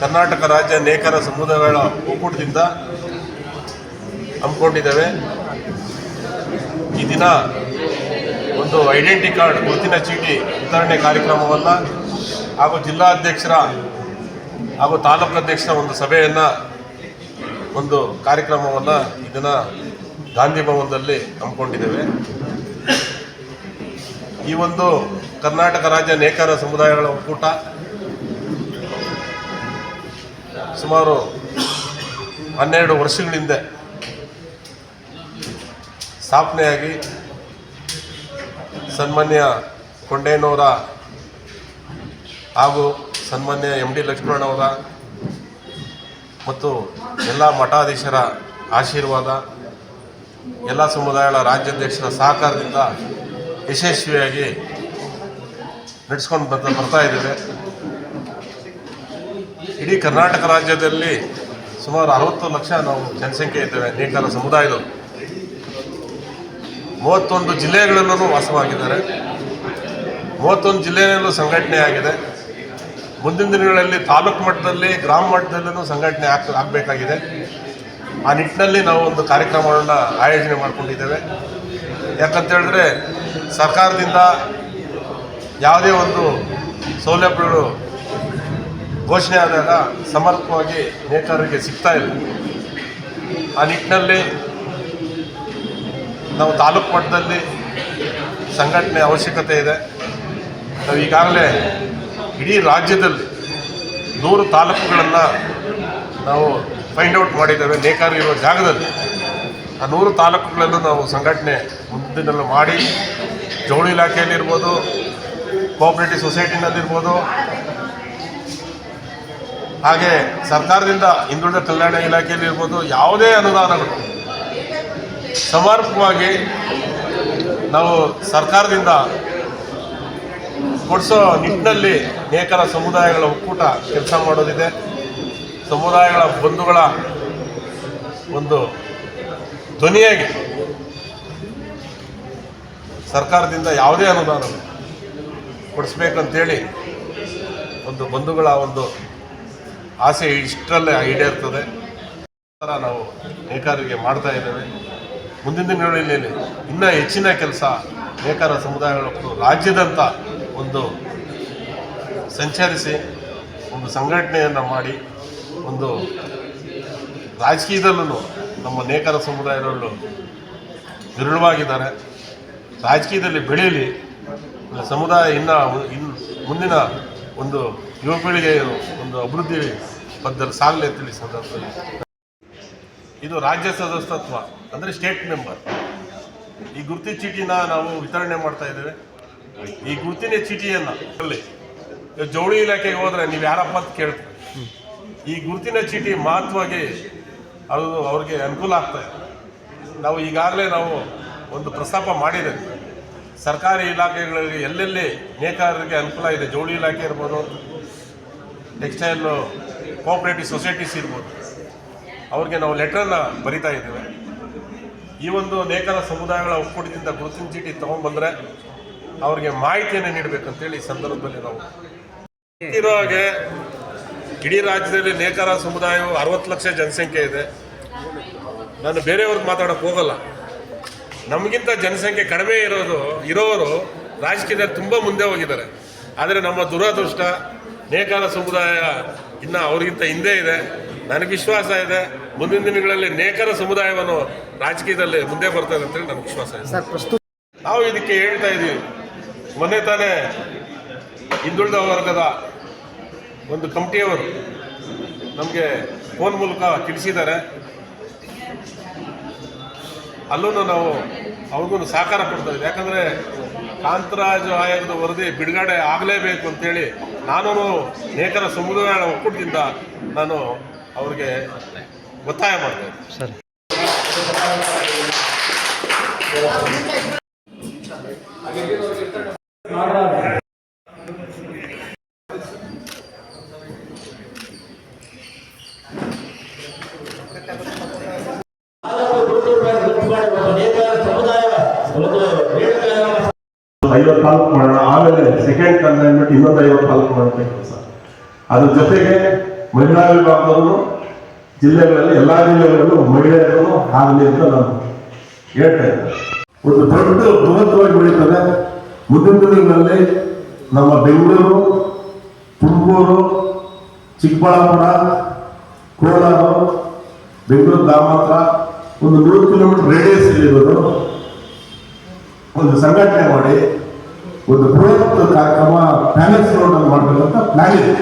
ಕರ್ನಾಟಕ ರಾಜ್ಯ ನೇಕರ ಸಮುದಾಯಗಳ ಒಕ್ಕೂಟದಿಂದ ಹಮ್ಮಿಕೊಂಡಿದ್ದೇವೆ. ಈ ದಿನ ಒಂದು ಐಡೆಂಟಿ ಕಾರ್ಡ್ ಗುರುತಿನ ಚೀಟಿ ವಿತರಣೆ ಕಾರ್ಯಕ್ರಮವನ್ನು ಹಾಗೂ ಜಿಲ್ಲಾಧ್ಯಕ್ಷರ ಹಾಗೂ ತಾಲೂಕು ಅಧ್ಯಕ್ಷರ ಒಂದು ಸಭೆಯನ್ನು ಒಂದು ಕಾರ್ಯಕ್ರಮವನ್ನು ಇದನ್ನು ಗಾಂಧಿ ಭವನದಲ್ಲಿ ಹಮ್ಮಿಕೊಂಡಿದ್ದೇವೆ. ಈ ಒಂದು ಕರ್ನಾಟಕ ರಾಜ್ಯ ನೇಕಾರ ಸಮುದಾಯಗಳ ಒಕ್ಕೂಟ ಸುಮಾರು ಹನ್ನೆರಡು ವರ್ಷಗಳಿಂದ ಸ್ಥಾಪನೆಯಾಗಿ ಸನ್ಮಾನ್ಯ ಕೊಂಡೇನವರ ಹಾಗೂ ಸನ್ಮಾನ್ಯ ಎಂ ಡಿ ಲಕ್ಷ್ಮಣವರ ಮತ್ತು ಎಲ್ಲ ಮಠಾಧೀಶರ ಆಶೀರ್ವಾದ, ಎಲ್ಲ ಸಮುದಾಯಗಳ ರಾಜ್ಯಾಧ್ಯಕ್ಷರ ಸಹಕಾರದಿಂದ ಯಶಸ್ವಿಯಾಗಿ ನಡೆಸ್ಕೊಂಡು ಬರ್ತಾ ಬರ್ತಾ ಇದ್ದೇವೆ. ಇಡೀ ಕರ್ನಾಟಕ ರಾಜ್ಯದಲ್ಲಿ ಸುಮಾರು ಅರವತ್ತು ಲಕ್ಷ ನಾವು ಜನಸಂಖ್ಯೆ ಇದ್ದೇವೆ, ನೇಕಾರ ಸಮುದಾಯದವರು. ಮೂವತ್ತೊಂದು ಜಿಲ್ಲೆಗಳಲ್ಲೂ ವಾಸವಾಗಿದ್ದಾರೆ. ಮೂವತ್ತೊಂದು ಜಿಲ್ಲೆಯಲ್ಲೂ ಸಂಘಟನೆ ಆಗಿದೆ. ಮುಂದಿನ ದಿನಗಳಲ್ಲಿ ತಾಲೂಕು ಮಟ್ಟದಲ್ಲಿ, ಗ್ರಾಮ ಮಟ್ಟದಲ್ಲೂ ಸಂಘಟನೆ ಆಗ್, ಆಗಬೇಕಾಗಿದೆ. ಆ ನಿಟ್ಟಿನಲ್ಲಿ ನಾವು ಒಂದು ಕಾರ್ಯಕ್ರಮವನ್ನು ಆಯೋಜನೆ ಮಾಡಿಕೊಂಡಿದ್ದೇವೆ. ಯಾಕಂತ ಹೇಳಿದ್ರೆ ಸರ್ಕಾರದಿಂದ ಯಾವುದೇ ಒಂದು ಸೌಲಭ್ಯಗಳು ಘೋಷಣೆ ಆದಾಗ ಸಮರ್ಪಕವಾಗಿ ನೇಕಾರರಿಗೆ ಸಿಗ್ತಾ ಇಲ್ಲ. ಆ ನಿಟ್ಟಿನಲ್ಲಿ ನಾವು ತಾಲೂಕು ಮಟ್ಟದಲ್ಲಿ ಸಂಘಟನೆ ಅವಶ್ಯಕತೆ ಇದೆ. ನಾವು ಈಗಾಗಲೇ ಇಡೀ ರಾಜ್ಯದಲ್ಲಿ ನೂರು ತಾಲೂಕುಗಳನ್ನು ನಾವು ಫೈಂಡ್ ಔಟ್ ಮಾಡಿದ್ದೇವೆ. ನೇಕಾರ ಇರುವ ಜಾಗದಲ್ಲಿ ಆ ನೂರು ತಾಲೂಕುಗಳಲ್ಲೂ ನಾವು ಸಂಘಟನೆ ಮುಂದಿನಲ್ಲೂ ಮಾಡಿ, ಜವಳಿ ಇಲಾಖೆಯಲ್ಲಿರ್ಬೋದು ಕೋಆಪ್ರೇಟಿವ್ ಸೊಸೈಟಿನಲ್ಲಿರ್ಬೋದು ಹಾಗೆ ಸರ್ಕಾರದಿಂದ ಹಿಂದುಳಿದ ಕಲ್ಯಾಣ ಇಲಾಖೆಯಲ್ಲಿರ್ಬೋದು ಯಾವುದೇ ಅನುದಾನಗಳು ಸಮರ್ಪಕವಾಗಿ ನಾವು ಸರ್ಕಾರದಿಂದ ಕೊಡಿಸೋ ನಿಟ್ಟಿನಲ್ಲಿ ನೇಕರ ಸಮುದಾಯಗಳ ಒಕ್ಕೂಟ ಕೆಲಸ ಮಾಡೋದಿದೆ. ಸಮುದಾಯಗಳ ಬಂಧುಗಳ ಒಂದು ಧ್ವನಿಯಾಗಿ ಸರ್ಕಾರದಿಂದ ಯಾವುದೇ ಅನುದಾನ ಕೊಡಿಸ್ಬೇಕಂತೇಳಿ ಒಂದು ಬಂಧುಗಳ ಒಂದು ಆಸೆ ಇಷ್ಟರಲ್ಲೇ ಈಡೇರ್ತದೆ ಥರ ನಾವು ನೇಕಾರರಿಗೆ ಮಾಡ್ತಾ ಇದ್ದೇವೆ. ಮುಂದಿನ ದಿನಗಳಲ್ಲಿ ಇನ್ನೂ ಹೆಚ್ಚಿನ ಕೆಲಸ ನೇಕಾರ ಸಮುದಾಯಗಳು ರಾಜ್ಯದಂತ ಒಂದು ಸಂಚರಿಸಿ, ಒಂದು ಸಂಘಟನೆಯನ್ನು ಮಾಡಿ, ಒಂದು ರಾಜಕೀಯದಲ್ಲೂ ನಮ್ಮ ನೇಕಾರ ಸಮುದಾಯದಲ್ಲೂ ವಿರಳವಾಗಿದ್ದಾರೆ. ರಾಜಕೀಯದಲ್ಲಿ ಬೆಳೀಲಿ ಸಮುದಾಯ ಇನ್ನ ಇನ್ನು ಮುಂದಿನ ಒಂದು ಯುವ ಪೀಳಿಗೆಯ ಒಂದು ಅಭಿವೃದ್ಧಿ ಪದ್ಧತಿ ಸಾಗಲಿ ಅಂತೇಳಿ ಸಂದರ್ಭದಲ್ಲಿ ಇದು ರಾಜ್ಯ ಸದಸ್ಯತ್ವ, ಅಂದರೆ ಸ್ಟೇಟ್ ಮೆಂಬರ್ ಈ ಗುರುತಿನ ಚೀಟಿನ ನಾವು ವಿತರಣೆ ಮಾಡ್ತಾ ಇದ್ದೇವೆ. ಈ ಗುರುತಿನ ಚೀಟಿಯನ್ನು ಅಲ್ಲಿ ಜವಳಿ ಇಲಾಖೆಗೆ ಹೋದರೆ ನೀವು ಯಾರಪ್ಪ ಅಂತ ಕೇಳ್ತೀವಿ. ಈ ಗುರುತಿನ ಚೀಟಿ ಮಹತ್ವಾಗಿ ಅದು ಅವ್ರಿಗೆ ಅನುಕೂಲ ಆಗ್ತಾ ಇದೆ. ನಾವು ಈಗಾಗಲೇ ನಾವು ಒಂದು ಪ್ರಸ್ತಾಪ ಮಾಡಿದ್ದೇವೆ. ಸರ್ಕಾರಿ ಇಲಾಖೆಗಳಲ್ಲಿ ಎಲ್ಲೆಲ್ಲಿ ನೇಕಾರರಿಗೆ ಅನುಕೂಲ ಇದೆ, ಜೋಡಿ ಇಲಾಖೆ ಇರ್ಬೋದು, ಟೆಕ್ಸ್ಟೈಲು, ಕೋಆಪರೇಟಿವ್ ಸೊಸೈಟೀಸ್ ಇರ್ಬೋದು, ಅವ್ರಿಗೆ ನಾವು ಲೆಟ್ರನ್ನು ಬರಿತಾ ಇದ್ದೇವೆ. ಈ ಒಂದು ನೇಕಾರ ಸಮುದಾಯಗಳ ಒಕ್ಕೂಟದಿಂದ ಗುರುತಿನ ಚೀಟಿ ತೊಗೊಂಡ್ಬಂದ್ರೆ ಅವ್ರಿಗೆ ಮಾಹಿತಿಯನ್ನು ನೀಡಬೇಕಂತೇಳಿ ಈ ಸಂದರ್ಭದಲ್ಲಿ ನಾವು ಇರೋ ಹಾಗೆ ಇಡೀ ರಾಜ್ಯದಲ್ಲಿ ನೇಕಾರ ಸಮುದಾಯವು ಅರವತ್ತು ಲಕ್ಷ ಜನಸಂಖ್ಯೆ ಇದೆ. ನಾನು ಬೇರೆಯವ್ರಿಗೆ ಮಾತಾಡೋಕ್ಕೆ ಹೋಗಲ್ಲ. ನಮಗಿಂತ ಜನಸಂಖ್ಯೆ ಕಡಿಮೆ ಇರೋದು ಇರೋರು ರಾಜಕೀಯದಲ್ಲಿ ತುಂಬ ಮುಂದೆ ಹೋಗಿದ್ದಾರೆ. ಆದರೆ ನಮ್ಮ ದುರದೃಷ್ಟ ನೇಕಾರ ಸಮುದಾಯ ಇನ್ನು ಅವ್ರಿಗಿಂತ ಹಿಂದೆ ಇದೆ. ನನಗೆ ವಿಶ್ವಾಸ ಇದೆ. ಮುಂದಿನ ದಿನಗಳಲ್ಲಿ ನೇಕಾರ ಸಮುದಾಯವನ್ನು ರಾಜಕೀಯದಲ್ಲಿ ಮುಂದೆ ಬರ್ತದೆ ಅಂತೇಳಿ ನನಗೆ ವಿಶ್ವಾಸ ಇದೆ. ಪ್ರಸ್ತುತ ನಾವು ಇದಕ್ಕೆ ಹೇಳ್ತಾ ಇದ್ದೀವಿ ಮೊನ್ನೆ ತಾನೇ ಹಿಂದುಳಿದ ವರ್ಗದ ಒಂದು ಕಮಿಟಿಯವರು ನಮಗೆ ಫೋನ್ ಮೂಲಕ ತಿಳಿಸಿದ್ದಾರೆ. ಅಲ್ಲೂ ನಾವು ಅವ್ರಿಗೂ ಸಹಕಾರ ಕೊಡ್ತಾ ಇದ್ದೀವಿ ಯಾಕಂದರೆ ಕಾಂತರಾಜ ಆಯೋಗದ ವರದಿ ಬಿಡುಗಡೆ ಆಗಲೇಬೇಕು ಅಂತೇಳಿ ನಾನು ನೇಕರ ಸಮುದಾಯ ಒಕ್ಕೂಟದಿಂದ ನಾನು ಅವ್ರಿಗೆ ಒತ್ತಾಯ ಮಾಡ್ತೇನೆ ಮಾಡೋಣ ನಾಲ್ಕು ಸೆಕೆಂಡ್ ಕೆಲಸ. ಅದ್ರ ಜೊತೆಗೆ ಮಹಿಳಾ ವಿಭಾಗದವರು ಜಿಲ್ಲೆಗಳಲ್ಲಿ ಎಲ್ಲ ಜಿಲ್ಲೆಗಳಲ್ಲೂ ಮಹಿಳೆಯರು ಆಗಲಿ ಅಂತ ನಾನು ಹೇಳ್ತಾ ಇದ್ದೆ ಒಂದು ದೊಡ್ಡ ಬೃಹತ್ವಾಗಿ ಬೆಳೀತದೆ. ಮುಂದಿನ ದಿನಗಳಲ್ಲಿ ನಮ್ಮ ಬೆಂಗಳೂರು, ತುಮಕೂರು, ಚಿಕ್ಕಬಳ್ಳಾಪುರ, ಕೋಲಾರ, ಬೆಂಗಳೂರು ಗ್ರಾಮಾಂತರ ಒಂದು ನೂರು ಕಿಲೋಮೀಟರ್ ರೇಡಿಯಸ್ ಇರೋದು ಒಂದು ಸಂಘಟನೆ ಮಾಡಿ ಒಂದು ಬೃಹತ್ ಕಾರ್ಯಕ್ರಮ ಪ್ಯಾಲೇಸ್ ರೋಡ್ ಅಲ್ಲಿ ಮಾಡಬೇಕಂತ ಪ್ಲಾನ್ ಇದೆ.